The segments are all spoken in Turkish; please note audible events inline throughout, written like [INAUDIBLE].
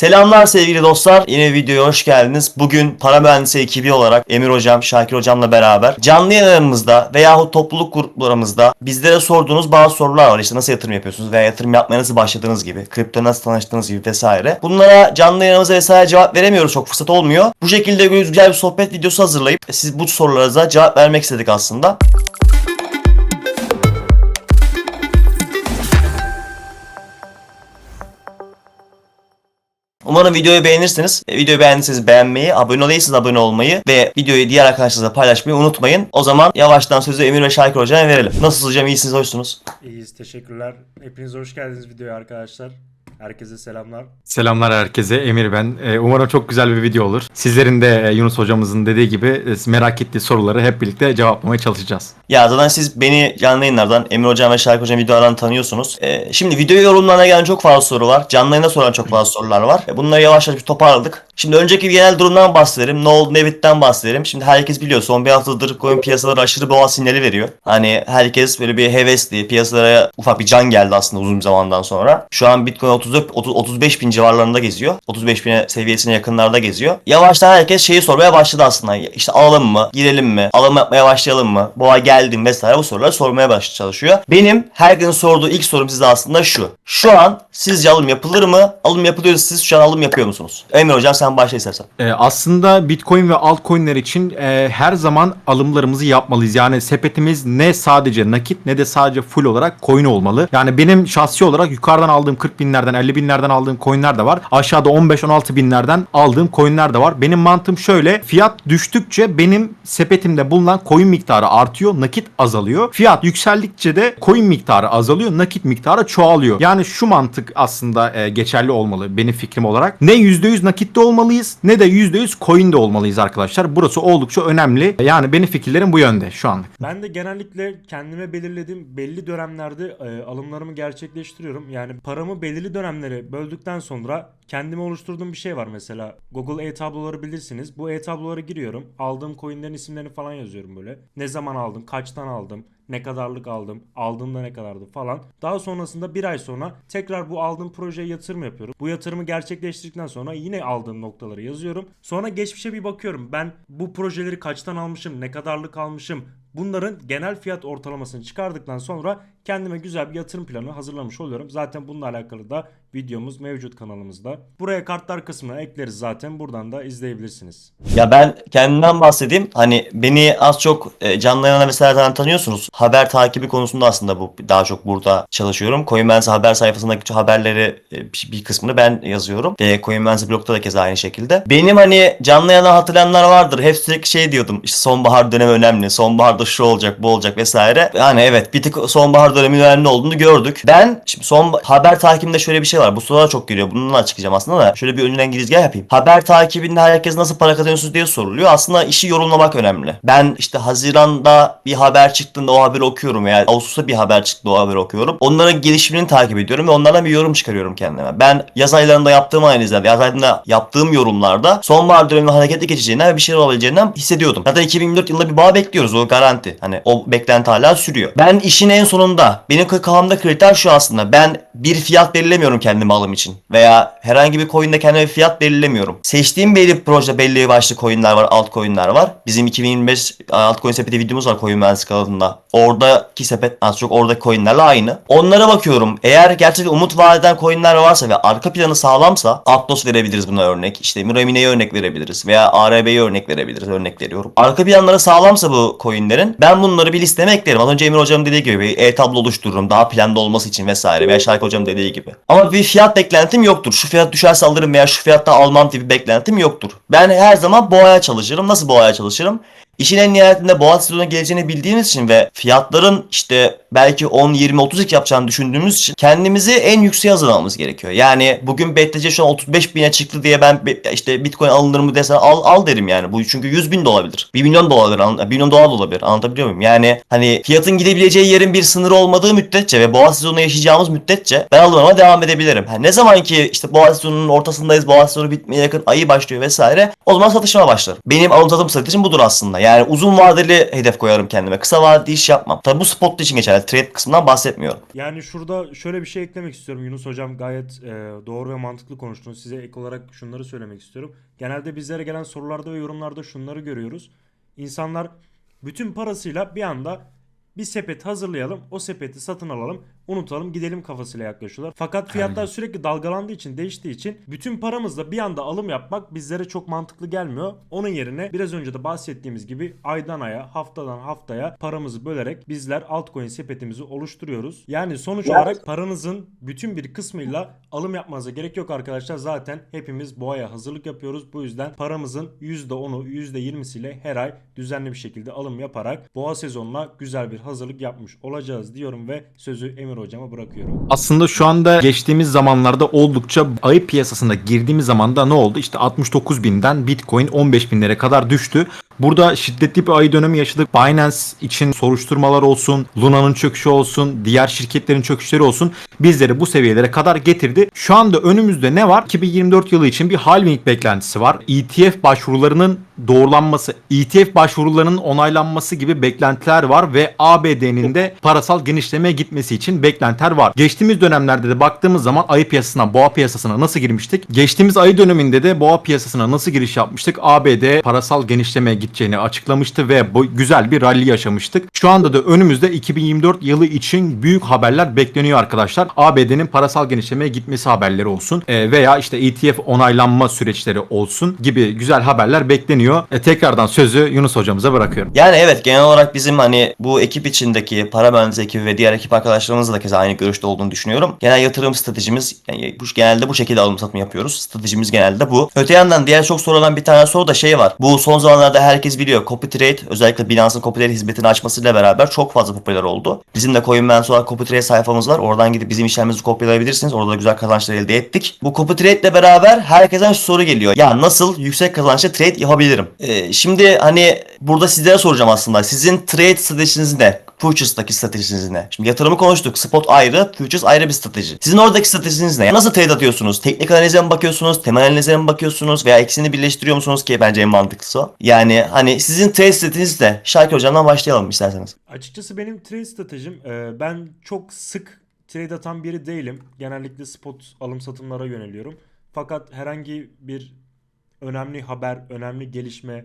Selamlar sevgili dostlar. Yine videoya hoş geldiniz. Bugün para mühendisi ekibi olarak Emir Hocam, Şakir Hocam'la beraber canlı yayınlarımızda veyahut topluluk gruplarımızda bizlere sorduğunuz bazı sorular var. İşte nasıl yatırım yapıyorsunuz veya yatırım yapmaya nasıl başladığınız gibi, kripto nasıl tanıştığınız gibi vesaire. Bunlara canlı yayınımıza vesaire cevap veremiyoruz. Çok fırsat olmuyor. Bu şekilde güzel bir sohbet videosu hazırlayıp siz bu sorularınıza cevap vermek istedik aslında. Umarım videoyu beğenirsiniz. E, Videoyu beğendiyseniz beğenmeyi, abone değilseniz abone olmayı ve videoyu diğer arkadaşlarınızla paylaşmayı unutmayın. O zaman yavaştan sözü Emir ve Şakir Hoca'ya verelim. Nasılsınız hocam? İyisiniz, hoşsunuz. İyiyiz, teşekkürler. Hepiniz hoş geldiniz videoya arkadaşlar. Herkese selamlar. Selamlar herkese. Emir ben. Ee, Umarım çok güzel bir video olur. Sizlerin de e, Yunus hocamızın dediği gibi e, merak ettiği soruları hep birlikte cevaplamaya çalışacağız. Ya zaten siz beni canlı yayınlardan, Emir Hocam ve Şarkı Hocam videolardan tanıyorsunuz. Ee, şimdi video yorumlarına gelen çok fazla soru var. Canlı yayında soran çok fazla sorular var. E, Bunları yavaş yavaş bir toparladık. Şimdi önceki genel durumdan bahsedelim. Ne oldu ne bitti'den bahsedelim. Şimdi herkes biliyor son bir haftadır coin piyasaları aşırı boğa sinyali veriyor. Hani herkes böyle bir hevesli. Piyasalara ufak bir can geldi aslında uzun bir zamandan sonra. Şu an Bitcoin 34, 30, 35 bin civarlarında geziyor. 35 bin seviyesine yakınlarda geziyor. Yavaştan herkes şeyi sormaya başladı aslında. İşte alalım mı? Girelim mi? Alım yapmaya başlayalım mı? Boğa geldim vesaire bu soruları sormaya baş çalışıyor. Benim her gün sorduğu ilk sorum size aslında şu. Şu an sizce alım yapılır mı? Alım yapılıyorsa siz şu an alım yapıyor musunuz? Emir hocam sen başla istersen. Ee, aslında Bitcoin ve altcoin'ler için e, her zaman alımlarımızı yapmalıyız. Yani sepetimiz ne sadece nakit ne de sadece full olarak coin olmalı. Yani benim şahsi olarak yukarıdan aldığım 40 binlerden 50 binlerden aldığım coinler de var. Aşağıda 15-16 binlerden aldığım coinler de var. Benim mantığım şöyle. Fiyat düştükçe benim sepetimde bulunan coin miktarı artıyor. Nakit azalıyor. Fiyat yükseldikçe de coin miktarı azalıyor. Nakit miktarı çoğalıyor. Yani şu mantık aslında e, geçerli olmalı benim fikrim olarak. Ne %100 nakitte olmalıyız ne de %100 coin'de olmalıyız arkadaşlar. Burası oldukça önemli. Yani benim fikirlerim bu yönde şu anlık. Ben de genellikle kendime belirlediğim belli dönemlerde e, alımlarımı gerçekleştiriyorum. Yani paramı belirli dönemlere böldükten sonra kendime oluşturduğum bir şey var mesela. Google e-tabloları bilirsiniz. Bu e-tablolara giriyorum. Aldığım coinlerin isimlerini falan yazıyorum böyle. Ne zaman aldım, kaçtan aldım, ne kadarlık aldım, aldığımda ne kadardı falan. Daha sonrasında bir ay sonra tekrar bu aldığım projeye yatırım yapıyorum. Bu yatırımı gerçekleştirdikten sonra yine aldığım noktaları yazıyorum. Sonra geçmişe bir bakıyorum. Ben bu projeleri kaçtan almışım, ne kadarlık almışım, Bunların genel fiyat ortalamasını çıkardıktan sonra kendime güzel bir yatırım planı hazırlamış oluyorum. Zaten bununla alakalı da videomuz mevcut kanalımızda. Buraya kartlar kısmına ekleriz zaten. Buradan da izleyebilirsiniz. Ya ben kendimden bahsedeyim. Hani beni az çok e, canlı yayına zaten tanıyorsunuz. Haber takibi konusunda aslında bu daha çok burada çalışıyorum. Coinbase haber sayfasındaki haberleri e, bir- kısmını ben yazıyorum. Ve Coinbase blogda da keza aynı şekilde. Benim hani canlı yayına hatırlayanlar vardır. Hep sürekli şey diyordum. İşte sonbahar dönemi önemli. Sonbaharda şu olacak, bu olacak vesaire. Yani evet bir tık sonbahar döneminin önemli olduğunu gördük. Ben şimdi son haber takibinde şöyle bir şey var. Bu sorular çok geliyor. Bununla açıklayacağım aslında da. Şöyle bir önceden girizgah yapayım. Haber takibinde herkes nasıl para kazanıyorsunuz diye soruluyor. Aslında işi yorumlamak önemli. Ben işte Haziran'da bir haber çıktığında o haberi okuyorum veya Ağustos'ta bir haber çıktı o haberi okuyorum. Onların gelişimini takip ediyorum ve onlardan bir yorum çıkarıyorum kendime. Ben yaz aylarında yaptığım analizlerde, yaz aylarında yaptığım yorumlarda sonbahar döneminde hareketli geçeceğinden ve bir şeyler olabileceğinden hissediyordum. Zaten 2024 yılında bir bağ bekliyoruz o garanti. Hani o beklenti hala sürüyor. Ben işin en sonunda benim kafamda kriter şu aslında. Ben bir fiyat belirlemiyorum kendime alım için. Veya herhangi bir coin'de kendime bir fiyat belirlemiyorum. Seçtiğim belli proje belli başlı coin'ler var, altcoin'ler var. Bizim 2025 altcoin sepeti videomuz var Coin Mühendisi kanalında. Oradaki sepet az çok oradaki coin'lerle aynı. Onlara bakıyorum. Eğer gerçekten umut vaat eden coin'ler varsa ve arka planı sağlamsa Aptos verebiliriz buna örnek. İşte Muramine'ye örnek verebiliriz. Veya ARB'ye örnek verebiliriz. Örnek veriyorum. Arka planları sağlamsa bu coin'lerin ben bunları bir listeme eklerim. Az önce Emir hocam dediği gibi bir e-tablo oluştururum. Daha planda olması için vesaire. Veya Şarkı hocam dediği gibi. Ama bir fiyat beklentim yoktur. Şu fiyat düşerse alırım veya şu fiyatta almam bir beklentim yoktur. Ben her zaman boğaya çalışırım. Nasıl boğaya çalışırım? İşin en nihayetinde boğa sezonu geleceğini bildiğimiz için ve fiyatların işte belki 10, 20, 32 yapacağını düşündüğümüz için kendimizi en yükseğe hazırlamamız gerekiyor. Yani bugün BTC şu an 35 bine çıktı diye ben be- işte Bitcoin alınır mı desen al, al derim yani. Bu çünkü 100 bin de olabilir. 1 milyon an- 1 milyon dolar da olabilir. Anlatabiliyor muyum? Yani hani fiyatın gidebileceği yerin bir sınırı olmadığı müddetçe ve boğa sezonu yaşayacağımız müddetçe ben alımlarıma devam edebilirim. Ha, ne zaman ki işte boğa sezonunun ortasındayız, boğa sezonu bitmeye yakın ayı başlıyor vesaire o zaman satışıma başlarım. Benim alım satım stratejim budur aslında. Yani uzun vadeli hedef koyarım kendime. Kısa vadeli iş yapmam. Tabi bu spot için geçerli. Trade kısmından bahsetmiyorum. Yani şurada şöyle bir şey eklemek istiyorum. Yunus hocam gayet e, doğru ve mantıklı konuştunuz. Size ek olarak şunları söylemek istiyorum. Genelde bizlere gelen sorularda ve yorumlarda şunları görüyoruz. İnsanlar bütün parasıyla bir anda bir sepet hazırlayalım, o sepeti satın alalım, unutalım, gidelim kafasıyla yaklaşıyorlar. Fakat fiyatlar sürekli dalgalandığı için, değiştiği için bütün paramızla bir anda alım yapmak bizlere çok mantıklı gelmiyor. Onun yerine biraz önce de bahsettiğimiz gibi aydan aya, haftadan haftaya paramızı bölerek bizler altcoin sepetimizi oluşturuyoruz. Yani sonuç olarak paranızın bütün bir kısmıyla alım yapmanıza gerek yok arkadaşlar. Zaten hepimiz boğaya hazırlık yapıyoruz. Bu yüzden paramızın %10'u, %20'siyle her ay düzenli bir şekilde alım yaparak boğa sezonuna güzel bir hazırlık yapmış olacağız diyorum ve sözü Emir hocama bırakıyorum. Aslında şu anda geçtiğimiz zamanlarda oldukça ayı piyasasına girdiğimiz zamanda ne oldu? İşte 69 binden Bitcoin 15 binlere kadar düştü. Burada şiddetli bir ayı dönemi yaşadık. Binance için soruşturmalar olsun, Luna'nın çöküşü olsun, diğer şirketlerin çöküşleri olsun bizleri bu seviyelere kadar getirdi. Şu anda önümüzde ne var? 2024 yılı için bir halving beklentisi var. ETF başvurularının doğrulanması, ETF başvurularının onaylanması gibi beklentiler var ve ABD'nin de parasal genişlemeye gitmesi için beklentiler var. Geçtiğimiz dönemlerde de baktığımız zaman ayı piyasasına, boğa piyasasına nasıl girmiştik? Geçtiğimiz ayı döneminde de boğa piyasasına nasıl giriş yapmıştık? ABD parasal genişlemeye gideceğini açıklamıştı ve güzel bir rally yaşamıştık. Şu anda da önümüzde 2024 yılı için büyük haberler bekleniyor arkadaşlar. ABD'nin parasal genişlemeye gitmesi haberleri olsun e, veya işte ETF onaylanma süreçleri olsun gibi güzel haberler bekleniyor. E, tekrardan sözü Yunus hocamıza bırakıyorum. Yani evet genel olarak bizim hani bu ekip içindeki para mühendisi ekibi ve diğer ekip arkadaşlarımızla da keza aynı görüşte olduğunu düşünüyorum. Genel yatırım stratejimiz yani bu, genelde bu şekilde alım satım yapıyoruz. Stratejimiz genelde bu. Öte yandan diğer çok sorulan bir tane soru da şey var. Bu son zamanlarda herkes biliyor. Copy Trade özellikle Binance'ın Copy Trade hizmetini açmasıyla beraber çok fazla popüler oldu. Bizim de CoinMans olarak Copy Trade sayfamız var. Oradan gidip bizim işlemimizi kopyalayabilirsiniz. Orada da güzel kazançlar elde ettik. Bu Copy Trade ile beraber herkesten şu soru geliyor. Ya nasıl yüksek kazançlı trade yapabilirim? Ee, şimdi hani burada sizlere soracağım aslında. Sizin trade stratejiniz ne? Futures'daki stratejiniz ne? Şimdi yatırımı konuştuk. Spot ayrı, Futures ayrı bir strateji. Sizin oradaki stratejiniz ne? Nasıl trade atıyorsunuz? Teknik analize mi bakıyorsunuz? Temel analize mi bakıyorsunuz? Veya ikisini birleştiriyor musunuz ki bence en mantıklısı. Yani hani sizin trade stratejiniz ne? Şarkı hocamdan başlayalım isterseniz. Açıkçası benim trade stratejim e, ben çok sık trade atan biri değilim. Genellikle spot alım satımlara yöneliyorum. Fakat herhangi bir önemli haber, önemli gelişme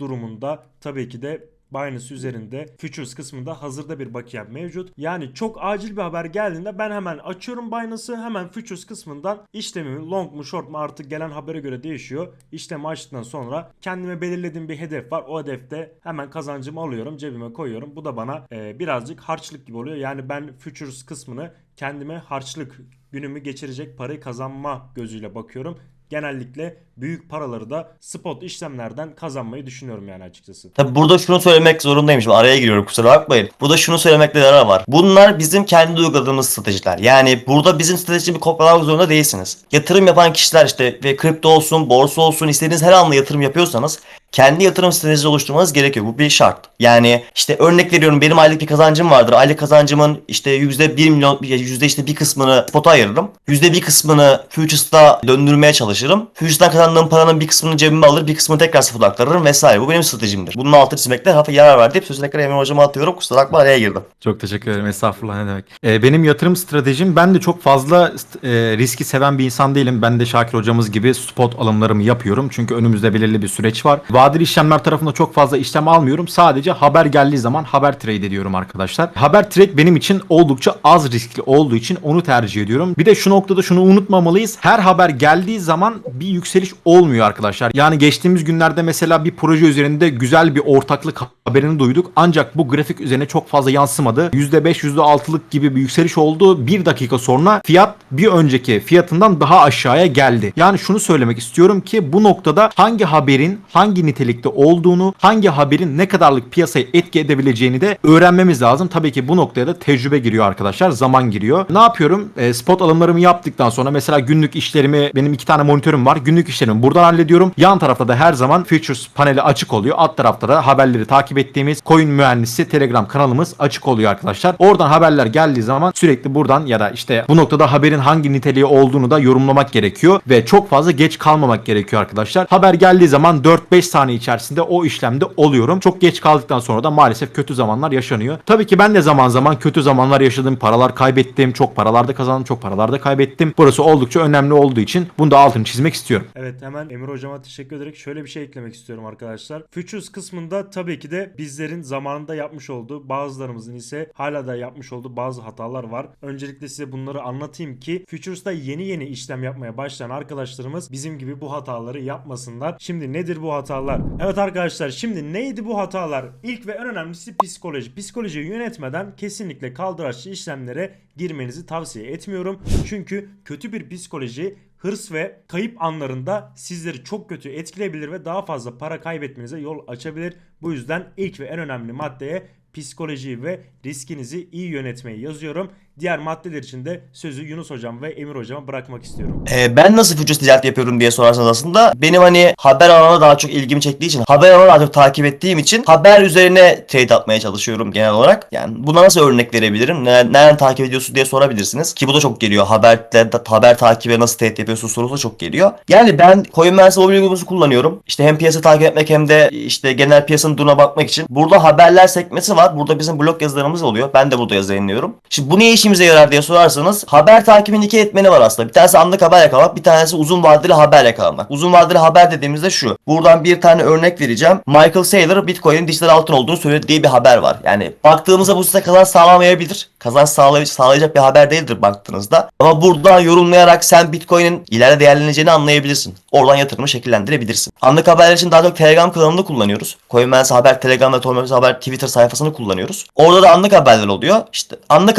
durumunda tabii ki de Binance üzerinde Futures kısmında hazırda bir bakiyem mevcut. Yani çok acil bir haber geldiğinde ben hemen açıyorum Binance'ı hemen Futures kısmından işlemimi long mu short mu artık gelen habere göre değişiyor. İşlemi açtıktan sonra kendime belirlediğim bir hedef var. O hedefte hemen kazancımı alıyorum cebime koyuyorum. Bu da bana e, birazcık harçlık gibi oluyor. Yani ben Futures kısmını kendime harçlık günümü geçirecek parayı kazanma gözüyle bakıyorum genellikle büyük paraları da spot işlemlerden kazanmayı düşünüyorum yani açıkçası. Tabi burada şunu söylemek zorundayım. Şimdi araya giriyorum kusura bakmayın. Burada şunu söylemekte yarar var. Bunlar bizim kendi uyguladığımız stratejiler. Yani burada bizim stratejimizi kopyalamak zorunda değilsiniz. Yatırım yapan kişiler işte ve kripto olsun, borsa olsun istediğiniz her anla yatırım yapıyorsanız kendi yatırım stratejisi oluşturmanız gerekiyor. Bu bir şart. Yani işte örnek veriyorum benim aylık bir kazancım vardır. Aylık kazancımın işte %1 milyon yüzde işte bir kısmını spot'a ayırırım. Yüzde bir kısmını futures'ta döndürmeye çalışırım. Futures'tan kazandığım paranın bir kısmını cebime alır, bir kısmını tekrar spot'a aktarırım vesaire. Bu benim stratejimdir. Bunun altını çizmekte hafif yarar var deyip sözü tekrar Emre hocama atıyorum. Kusura bakma araya girdim. Çok teşekkür ederim. Estağfurullah ne demek. Ee, benim yatırım stratejim ben de çok fazla e, riski seven bir insan değilim. Ben de Şakir hocamız gibi spot alımlarımı yapıyorum. Çünkü önümüzde belirli bir süreç var. Vadeli işlemler tarafında çok fazla işlem almıyorum. Sadece haber geldiği zaman haber trade ediyorum arkadaşlar. Haber trade benim için oldukça az riskli olduğu için onu tercih ediyorum. Bir de şu noktada şunu unutmamalıyız. Her haber geldiği zaman bir yükseliş olmuyor arkadaşlar. Yani geçtiğimiz günlerde mesela bir proje üzerinde güzel bir ortaklık haberini duyduk. Ancak bu grafik üzerine çok fazla yansımadı. %5, %6'lık gibi bir yükseliş oldu. Bir dakika sonra fiyat bir önceki fiyatından daha aşağıya geldi. Yani şunu söylemek istiyorum ki bu noktada hangi haberin hangi nitelikte olduğunu, hangi haberin ne kadarlık piyasayı etki edebileceğini de öğrenmemiz lazım. Tabii ki bu noktaya da tecrübe giriyor arkadaşlar. Zaman giriyor. Ne yapıyorum? E, spot alımlarımı yaptıktan sonra mesela günlük işlerimi benim iki tane monitörüm var. Günlük işlerimi buradan hallediyorum. Yan tarafta da her zaman Futures paneli açık oluyor. Alt tarafta da haberleri takip ettiğimiz Coin Mühendisi Telegram kanalımız açık oluyor arkadaşlar. Oradan haberler geldiği zaman sürekli buradan ya da işte bu noktada haberin hangi niteliği olduğunu da yorumlamak gerekiyor ve çok fazla geç kalmamak gerekiyor arkadaşlar. Haber geldiği zaman 4-5 saniye saniye içerisinde o işlemde oluyorum. Çok geç kaldıktan sonra da maalesef kötü zamanlar yaşanıyor. Tabii ki ben de zaman zaman kötü zamanlar yaşadım. Paralar kaybettim. Çok paralarda kazandım. Çok paralarda kaybettim. Burası oldukça önemli olduğu için bunu da altını çizmek istiyorum. Evet hemen Emir hocama teşekkür ederek şöyle bir şey eklemek istiyorum arkadaşlar. Futures kısmında tabii ki de bizlerin zamanında yapmış olduğu bazılarımızın ise hala da yapmış olduğu bazı hatalar var. Öncelikle size bunları anlatayım ki Futures'ta yeni yeni işlem yapmaya başlayan arkadaşlarımız bizim gibi bu hataları yapmasınlar. Şimdi nedir bu hatalar? Evet arkadaşlar şimdi neydi bu hatalar? İlk ve en önemlisi psikoloji. Psikolojiyi yönetmeden kesinlikle kaldıraçlı işlemlere girmenizi tavsiye etmiyorum. Çünkü kötü bir psikoloji hırs ve kayıp anlarında sizleri çok kötü etkileyebilir ve daha fazla para kaybetmenize yol açabilir. Bu yüzden ilk ve en önemli maddeye psikolojiyi ve riskinizi iyi yönetmeyi yazıyorum. Diğer maddeler için de sözü Yunus hocam ve Emir hocama bırakmak istiyorum. Ee, ben nasıl futures ticaret yapıyorum diye sorarsanız aslında benim hani haber alanı daha çok ilgimi çektiği için haber alanı daha çok takip ettiğim için haber üzerine trade atmaya çalışıyorum genel olarak. Yani buna nasıl örnek verebilirim? Ne- Nereden takip ediyorsun diye sorabilirsiniz. Ki bu da çok geliyor. Haberle, haber takibe nasıl trade yapıyorsun sorusu da çok geliyor. Yani ben CoinMarket'e mobil uygulaması kullanıyorum. İşte hem piyasa takip etmek hem de işte genel piyasanın durumuna bakmak için. Burada haberler sekmesi var. Burada bizim blog yazılarımız oluyor. Ben de burada yazı yayınlıyorum. Şimdi bu ne işimize yarar diye sorarsanız haber takibinin iki etmeni var aslında. Bir tanesi anlık haber yakalamak, bir tanesi uzun vadeli haber yakalamak. Uzun vadeli haber dediğimizde şu. Buradan bir tane örnek vereceğim. Michael Saylor Bitcoin'in dijital altın olduğunu söyledi diye bir haber var. Yani baktığımızda bu size kazanç sağlamayabilir. Kazanç sağlay- sağlayacak bir haber değildir baktığınızda. Ama burada yorumlayarak sen Bitcoin'in ileride değerleneceğini anlayabilirsin. Oradan yatırımı şekillendirebilirsin. Anlık haberler için daha çok Telegram kanalını kullanıyoruz. CoinMarkets Haber, Telegram ve Haber Twitter sayfasını kullanıyoruz. Orada da anlık haberler oluyor. İşte anlık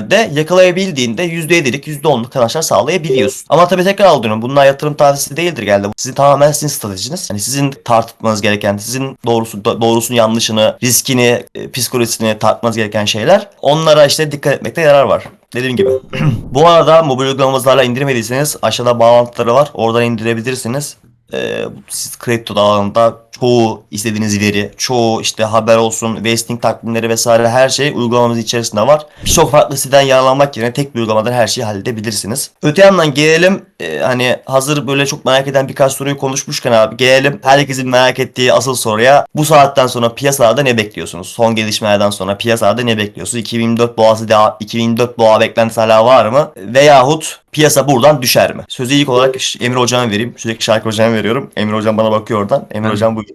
haberlerde yakalayabildiğinde %7'lik, %10'luk kazançlar sağlayabiliyorsun. Ama tabii tekrar alıyorum. Bunlar yatırım tavsiyesi değildir geldi. Sizin tamamen sizin stratejiniz. Yani sizin tartmanız gereken, sizin doğrusu doğrusunu yanlışını, riskini, e, psikolojisini tartmanız gereken şeyler. Onlara işte dikkat etmekte yarar var. Dediğim gibi. [CLEARS THROAT] Bu arada mobil uygulamamızlarla indirmediyseniz aşağıda bağlantıları var. Oradan indirebilirsiniz. Ee, siz kripto alanında çoğu istediğiniz veri, çoğu işte haber olsun, vesting takvimleri vesaire her şey uygulamamız içerisinde var. Birçok farklı siteden yararlanmak yerine tek bir uygulamadan her şeyi halledebilirsiniz. Öte yandan gelelim e, hani hazır böyle çok merak eden birkaç soruyu konuşmuşken abi gelelim herkesin merak ettiği asıl soruya bu saatten sonra piyasalarda ne bekliyorsunuz? Son gelişmelerden sonra piyasalarda ne bekliyorsunuz? 2024 boğası devam, 2024 boğa beklentisi hala var mı? Veyahut piyasa buradan düşer mi? Sözü ilk olarak Emir Hocam'a vereyim. Sürekli Şarkı Hocam'a veriyorum. Emir Hocam bana bakıyor oradan. Emir Hocam bugün.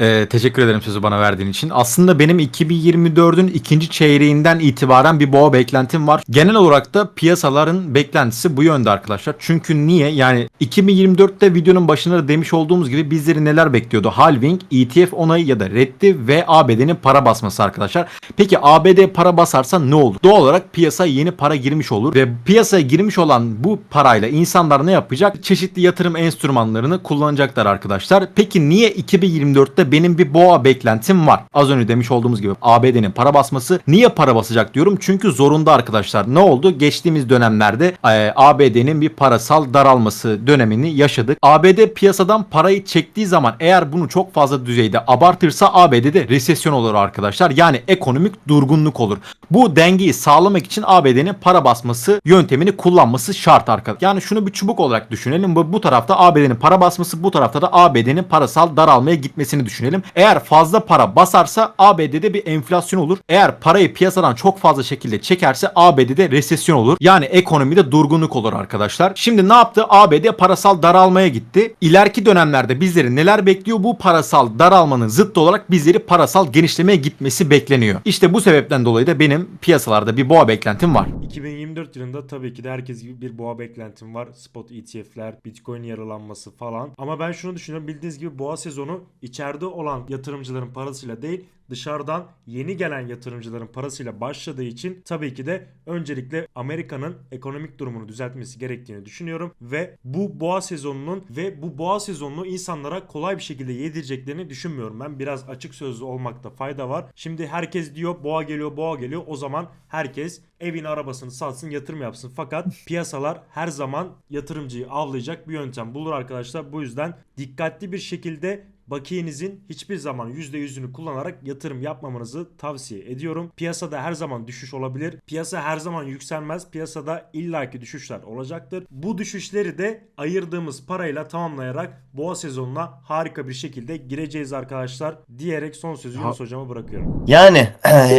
Ee, teşekkür ederim sözü bana verdiğin için. Aslında benim 2024'ün ikinci çeyreğinden itibaren bir boğa beklentim var. Genel olarak da piyasaların beklentisi bu yönde arkadaşlar. Çünkü niye? Yani 2024'te videonun başında da demiş olduğumuz gibi bizleri neler bekliyordu? Halving, ETF onayı ya da reddi ve ABD'nin para basması arkadaşlar. Peki ABD para basarsa ne olur? Doğal olarak piyasaya yeni para girmiş olur ve piyasaya girmiş olan bu parayla insanlar ne yapacak? Çeşitli yatırım enstrümanlarını kullanacaklar arkadaşlar. Peki niye 2024'te benim bir boğa beklentim var? Az önce demiş olduğumuz gibi ABD'nin para basması. Niye para basacak diyorum? Çünkü zorunda arkadaşlar. Ne oldu? Geçtiğimiz dönemlerde e, ABD'nin bir parasal daralması dönemini yaşadık. ABD piyasadan parayı çektiği zaman eğer bunu çok fazla düzeyde abartırsa ABD'de resesyon olur arkadaşlar. Yani ekonomik durgunluk olur. Bu dengeyi sağlamak için ABD'nin para basması yöntemini kullanması şart arkadaşlar. Yani şunu bir çubuk olarak düşünelim. Bu, bu tarafta ABD'nin para basması, bu tarafta da ABD'nin parasal daralmaya gitmesini düşünelim. Eğer fazla para basarsa ABD'de bir enflasyon olur. Eğer parayı piyasadan çok fazla şekilde çekerse ABD'de resesyon olur. Yani ekonomide durgunluk olur arkadaşlar. Şimdi ne yaptı? ABD parasal daralmaya gitti. İleriki dönemlerde bizleri neler bekliyor? Bu parasal daralmanın zıttı olarak bizleri parasal genişlemeye gitmesi bekleniyor. İşte bu sebepten dolayı da benim piyasalarda bir boğa beklentim var. 2024 yılında tabii ki de herkes gibi bir boğa beklentim var. Spot ETF'ler, Bitcoin yaralanması falan. Ama ben şunu düşünüyorum. Bildiğiniz gibi boğa sezonu içeride olan yatırımcıların parasıyla değil dışarıdan yeni gelen yatırımcıların parasıyla başladığı için tabii ki de öncelikle Amerika'nın ekonomik durumunu düzeltmesi gerektiğini düşünüyorum ve bu boğa sezonunun ve bu boğa sezonunu insanlara kolay bir şekilde yedireceklerini düşünmüyorum. Ben biraz açık sözlü olmakta fayda var. Şimdi herkes diyor boğa geliyor boğa geliyor o zaman herkes evin arabasını satsın yatırım yapsın. Fakat piyasalar her zaman yatırımcıyı avlayacak bir yöntem bulur arkadaşlar. Bu yüzden dikkatli bir şekilde bakiyenizin hiçbir zaman %100'ünü kullanarak yatırım yapmamanızı tavsiye ediyorum. Piyasada her zaman düşüş olabilir. Piyasa her zaman yükselmez. Piyasada illaki düşüşler olacaktır. Bu düşüşleri de ayırdığımız parayla tamamlayarak boğa sezonuna harika bir şekilde gireceğiz arkadaşlar diyerek son sözü Yunus hocama bırakıyorum. Yani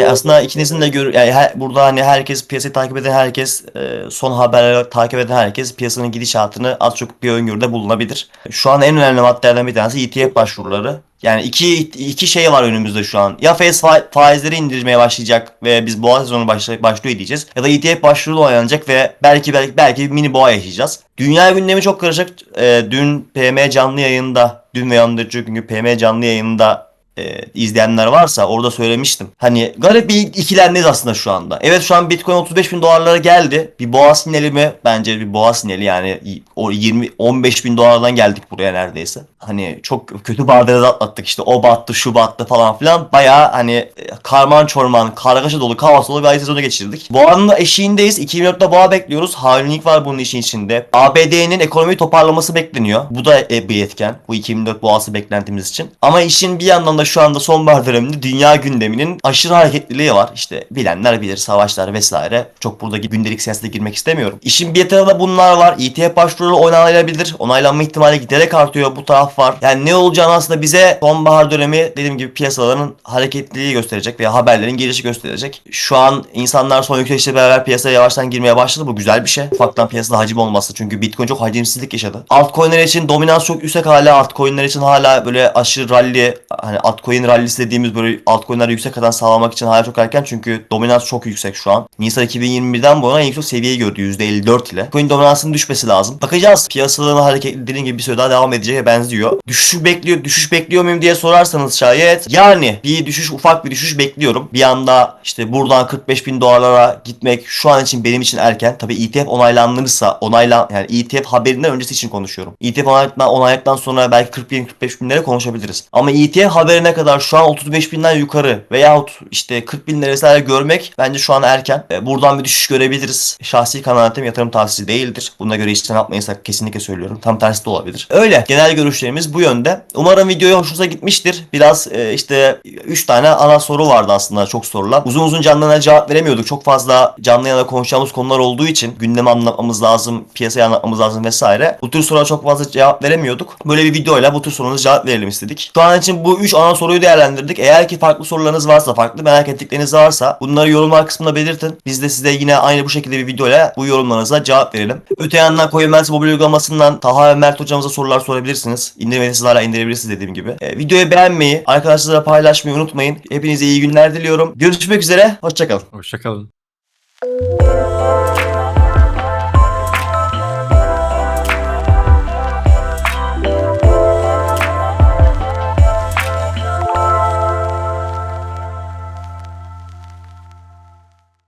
aslında ikinizin de gör yani her- burada hani herkes piyasayı takip eden herkes e, son haberleri takip eden herkes piyasanın gidişatını az çok bir öngörüde bulunabilir. Şu an en önemli maddelerden bir tanesi ETF başvuruları. Yani iki iki şey var önümüzde şu an. Ya faiz fa- faizleri indirmeye başlayacak ve biz boğa sezonu başla- başlıyor diyeceğiz. Ya da ETF başvuru oynanacak ve belki belki belki mini boğa yaşayacağız. Dünya gündemi çok karışık. E, dün PM canlı yayında, dün ve önceki günkü PM canlı yayında e, izleyenler varsa orada söylemiştim. Hani garip bir ikilemdeyiz aslında şu anda. Evet şu an Bitcoin 35 bin dolarlara geldi. Bir boğa sinyali mi? Bence bir boğa sinyali yani o 20 15 bin dolardan geldik buraya neredeyse. Hani çok kötü badeleri atlattık işte o battı şu battı falan filan. Baya hani e, karman çorman kargaşa dolu kaos dolu bir ay sezonu geçirdik. Boğanın eşiğindeyiz. 2024'te boğa bekliyoruz. Hainlik var bunun işin içinde. ABD'nin ekonomiyi toparlaması bekleniyor. Bu da e, bir etken. Bu 2024 boğası beklentimiz için. Ama işin bir yandan da şu anda sonbahar döneminde dünya gündeminin aşırı hareketliliği var. İşte bilenler bilir savaşlar vesaire. Çok burada gündelik siyasete girmek istemiyorum. İşin bir tarafında bunlar var. ETF başvuruları onaylanabilir. Onaylanma ihtimali giderek artıyor. Bu taraf var. Yani ne olacağını aslında bize sonbahar dönemi dediğim gibi piyasaların hareketliliği gösterecek veya haberlerin gelişi gösterecek. Şu an insanlar son yükselişle beraber piyasaya yavaştan girmeye başladı. Bu güzel bir şey. Ufaktan piyasada hacim olması. Çünkü Bitcoin çok hacimsizlik yaşadı. Altcoin'ler için dominans çok yüksek hala. Altcoin'ler için hala böyle aşırı rally hani altcoin rallisi dediğimiz böyle altcoin'lerde yüksek kazanç sağlamak için hala çok erken. Çünkü dominans çok yüksek şu an. Nisan 2021'den bu yana en yüksek seviyeyi gördü %54 ile. Coin dominansının düşmesi lazım. Bakacağız. Piyasaların hareketli dediğim gibi bir süre daha devam edeceğe benziyor. Düşüş bekliyor, düşüş bekliyor muyum diye sorarsanız şayet yani bir düşüş ufak bir düşüş bekliyorum. Bir anda işte buradan 45 bin dolarlara gitmek şu an için benim için erken. Tabii ETF onaylanırsa onaylan yani ETF haberinden öncesi için konuşuyorum. ETF onaylandıktan, onaylandıktan sonra belki 40 bin 45 binlere konuşabiliriz. Ama ETF haberine kadar şu an 35 binden yukarı veyahut işte 40 bin vesaire görmek bence şu an erken. E, Buradan bir düşüş görebiliriz. Şahsi kanaatim yatırım tavsiyesi değildir. Buna göre işlem yapmayınsa kesinlikle söylüyorum. Tam tersi de olabilir. Öyle. Genel görüşlerimiz bu yönde. Umarım video hoşunuza gitmiştir. Biraz e, işte 3 tane ana soru vardı aslında çok sorulan. Uzun uzun canlı cevap veremiyorduk. Çok fazla canlı yayına konuşacağımız konular olduğu için gündemi anlatmamız lazım, piyasayı anlatmamız lazım vesaire. Bu tür sorulara çok fazla cevap veremiyorduk. Böyle bir videoyla bu tür sorulara cevap verelim istedik. Şu an için bu 3 ana soruyu değerlendirdik. Eğer ki farklı sorularınız varsa, farklı merak ettikleriniz varsa bunları yorumlar kısmında belirtin. Biz de size yine aynı bu şekilde bir videoyla bu yorumlarınıza cevap verelim. Öte yandan Coinbase mobil uygulamasından Taha ve Mert hocamıza sorular sorabilirsiniz. İndirmediyseniz hala indirebilirsiniz dediğim gibi. E, videoyu beğenmeyi, arkadaşlarla paylaşmayı unutmayın. Hepinize iyi günler diliyorum. Görüşmek üzere, hoşçakalın. Hoşçakalın.